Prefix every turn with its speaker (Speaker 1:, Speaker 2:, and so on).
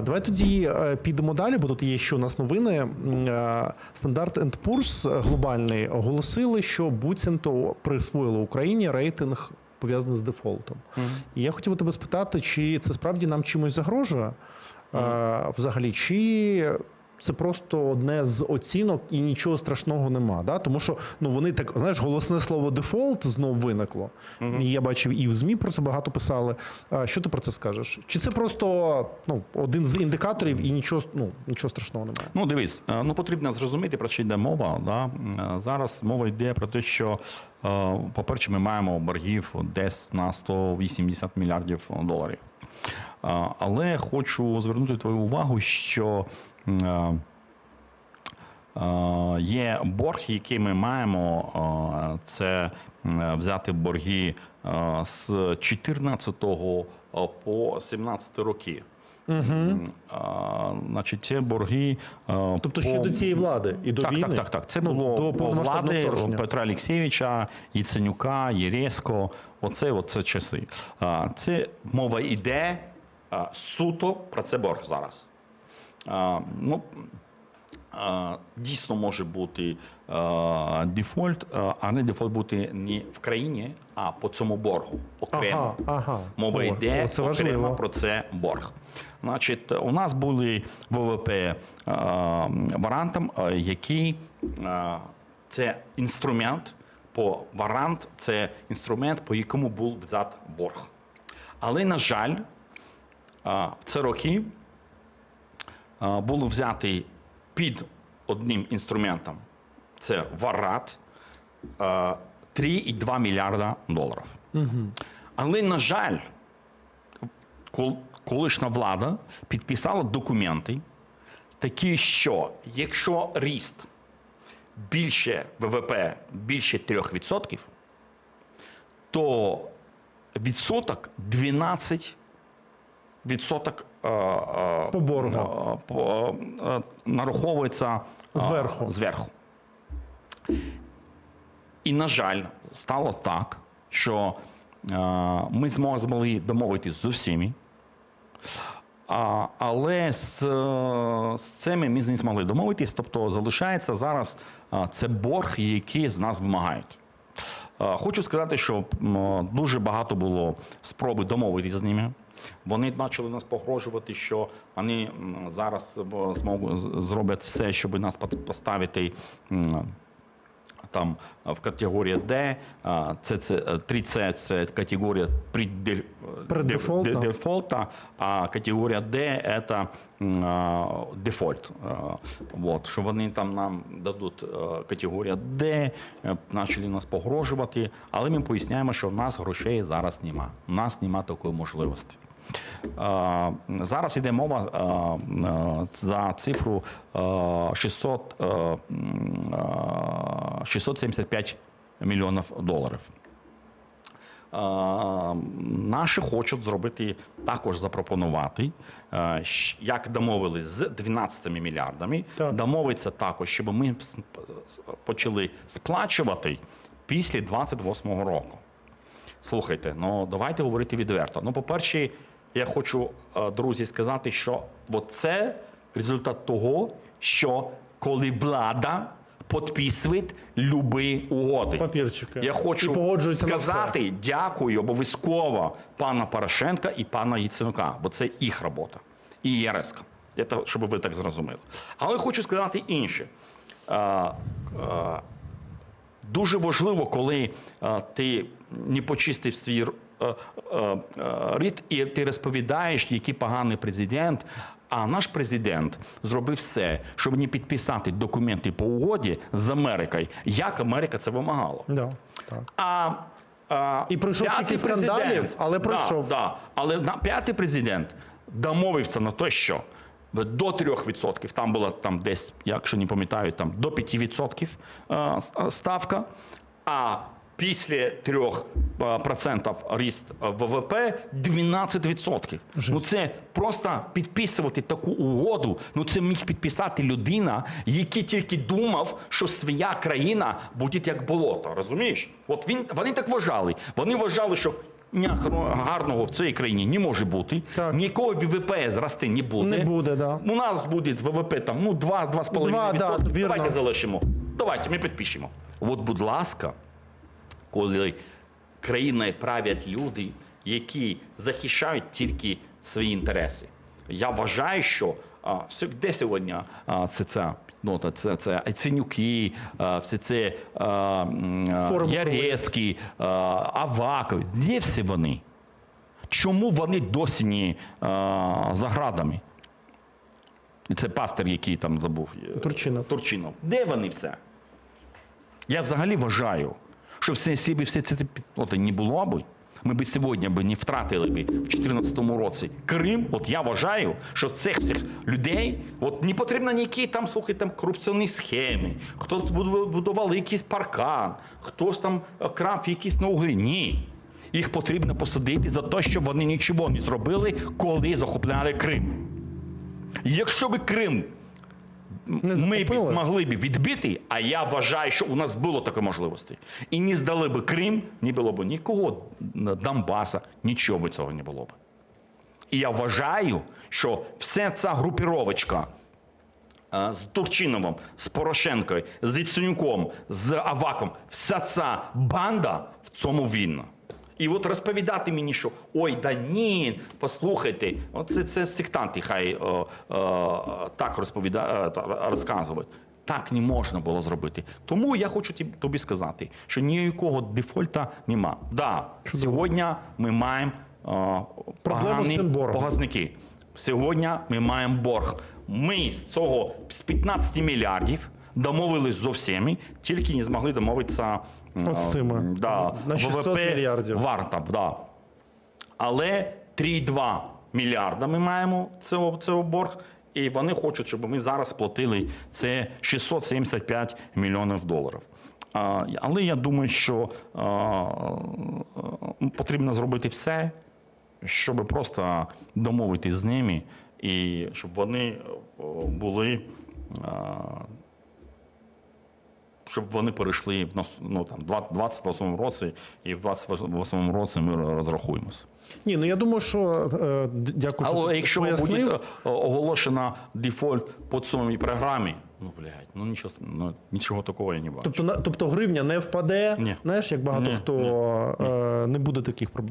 Speaker 1: Давай тоді е, підемо далі, бо тут є ще у нас новини. Стандарт е, Poor's глобальний оголосили, що буцімто присвоїло Україні рейтинг пов'язаний з дефолтом. І я хотів би тебе спитати, чи це справді нам чимось загрожує е, взагалі, чи це просто одне з оцінок і нічого страшного нема. Да? Тому що ну вони так знаєш, голосне слово дефолт знов виникло. І я бачив, і в ЗМІ про це багато писали. А що ти про це скажеш? Чи це просто ну, один з індикаторів і нічого, ну, нічого страшного немає?
Speaker 2: Ну, дивись, е, ну потрібно зрозуміти, про що йде мова. Да? Е, Зараз мова йде про те, що, е, по-перше, ми маємо боргів десь на 180 мільярдів доларів. Але хочу звернути твою увагу, що є борг, який ми маємо, це взяти борги з 14 по 17 роки.
Speaker 1: Угу.
Speaker 2: А, значить, це борги. Тобто
Speaker 1: Тобто ще до цієї влади і до
Speaker 2: так,
Speaker 1: війни?
Speaker 2: так, так, так. Це
Speaker 1: Ну,
Speaker 2: було
Speaker 1: до
Speaker 2: по влади
Speaker 1: вторження.
Speaker 2: Петра Олексійовича, Яценюка, Єреско. Оце, оце часи. А, Це мова йде суто про це борг зараз. А, Ну, дійсно може бути а, дефолт, а, не дефолт бути не в країні, а по цьому боргу окремо.
Speaker 1: Ага, ага.
Speaker 2: Мова йде
Speaker 1: о, це
Speaker 2: окремо
Speaker 1: важливо.
Speaker 2: про це борг. Значить, у нас були ВВП варантом, який це інструмент по варант, це інструмент, по якому був взят борг. Але, на жаль, в ці роки було взятий під одним інструментом. Це варат е, 3,2 мільярда доларів.
Speaker 1: Угу.
Speaker 2: Але, на жаль, колишня влада підписала документи, такі, що якщо ріст більше ВВП більше 3%, то відсоток 12 відсоток е, е,
Speaker 1: По боргу.
Speaker 2: е, по, е, нараховується е,
Speaker 1: Зверху.
Speaker 2: зверху. І, на жаль, стало так, що е, ми змогли домовитися з усіми, але з, е, з цими ми не змогли домовитись. Тобто залишається зараз е, це борг, який з нас вимагають. Е, Хочу сказати, що дуже багато було спроби домовитися з ними. Вони почали нас погрожувати, що вони зараз е, зможуть зроблять все, щоб нас поставити там е, в категорії D, а, це, це е, 3C це категорія
Speaker 1: Преддефолта.
Speaker 2: дефолта, а категорія D це м, а, дефолт. Вот, що вони там нам дадуть е, категорія D, е, почали нас погрожувати, але ми поясняємо, що в нас грошей зараз нема. У нас нема такої можливості. Е, Зараз йде мова е, е, за цифру е, 600, е, м, е, 675 мільйонів доларів. Наші хочуть зробити також запропонувати, як домовились з 12 мільярдами,
Speaker 1: Так.
Speaker 2: домовиться також, щоб ми почали сплачувати після 28-го року. Слухайте, ну давайте говорити відверто. Ну, по-перше, я хочу, е, друзі, сказати, що це результат того, що коли влада підписує любі угоди.
Speaker 1: Папірчики.
Speaker 2: Я хочу
Speaker 1: І
Speaker 2: сказати дякую обов'язково пана Порошенка і пана Яценюка, бо це їх робота. І ЄРСК. Це, щоб ви так зрозуміли. Але хочу сказати інше. Е, е, Дуже важливо, коли ти не почистив свій рід, і ти розповідаєш, який поганий президент. А наш президент зробив все, щоб не підписати документи по угоді з Америкою, як Америка це вимагала.
Speaker 1: Да, так.
Speaker 2: А, а
Speaker 1: І пройшов
Speaker 2: п'ятий
Speaker 1: стільки скандалів, але пройшов.
Speaker 2: Да, але на п'ятий президент домовився на те, що до 3%, там було там десь, якщо не пам'ятаю, там до 5% е, с- е, ставка, а після 3% ріст е, ВВП 12%.
Speaker 1: Жесть.
Speaker 2: Ну це просто підписувати таку угоду. Ну це міг підписати людина, який тільки думав, що своя країна буде як болото. Розумієш? От він вони так вважали. Вони вважали, що Ня гарного в цій країні не може бути.
Speaker 1: Так.
Speaker 2: Нікого ВВП зрости не буде.
Speaker 1: Не буде, да.
Speaker 2: У нас буде ВВП там ну 2-2,5%.
Speaker 1: Два, да.
Speaker 2: Давайте залишимо. Давайте ми підпишемо. От, будь ласка, коли країною правлять люди, які захищають тільки свої інтереси. Я вважаю, що де сьогодні це ця ну, це, це Айценюки, а, все це а, м, а,
Speaker 1: Форум
Speaker 2: а, Аваков. Де всі вони? Чому вони досі не а, за градами? І це пастир, який там забув. е,
Speaker 1: Турчинов.
Speaker 2: Турчинов. Де вони все? Я взагалі вважаю, що все, всі би все це от, не було би, ми б сьогодні би не втратили б в 2014 році Крим. От я вважаю, що цих всіх людей от не потрібно ніякі там, слухай, там корупційні схеми, хтось буду- будував якийсь паркан, хтось там е, крав якісь ноги. Ні. Їх потрібно посадити за те, що вони нічого не зробили, коли захопляли Крим. Якщо би Крим
Speaker 1: Не
Speaker 2: ми б змогли б відбити, а я вважаю, що у нас було таке можливості. І не здали б Крим, не було б нікого Донбаса, нічого б цього не було б. І я вважаю, що вся ця групіровочка е, з Турчиновим, з Порошенкою, з Яценюком, з Аваком, вся ця банда в цьому винна. І от розповідати мені, що ой, да ні, послухайте, оце це сектанти хай о, о, так розповіда, е, розказують. Так не можна було зробити. Тому я хочу тобі сказати, що ніякого дефольта нема. Да, сьогодні ми маємо о, погані
Speaker 1: цим
Speaker 2: показники. Сьогодні ми маємо борг. Ми з цього з 15 мільярдів домовились з всіми, тільки не змогли домовитися
Speaker 1: От з цими.
Speaker 2: да,
Speaker 1: На 600
Speaker 2: ВВП
Speaker 1: мільярдів.
Speaker 2: варта. Да. Але 3,2 мільярда ми маємо цього, цього борг, і вони хочуть, щоб ми зараз платили це 675 мільйонів доларів. А, Але я думаю, що а, а, потрібно зробити все, щоб просто домовитись з ними, і щоб вони були. а, Щоб вони перейшли ну там 28 році, і в 28 році ми розрахуємося.
Speaker 1: Ні, ну я думаю, що е, дякую,
Speaker 2: Але
Speaker 1: ти
Speaker 2: якщо
Speaker 1: пояснив.
Speaker 2: буде оголошено дефолт по цьому програмі, ну блядь, ну нічого, ну, нічого такого я не бачу.
Speaker 1: Тобто, на- тобто гривня не впаде,
Speaker 2: Ні.
Speaker 1: знаєш, як багато
Speaker 2: Ні,
Speaker 1: хто
Speaker 2: ні.
Speaker 1: Е, не буде таких проблем.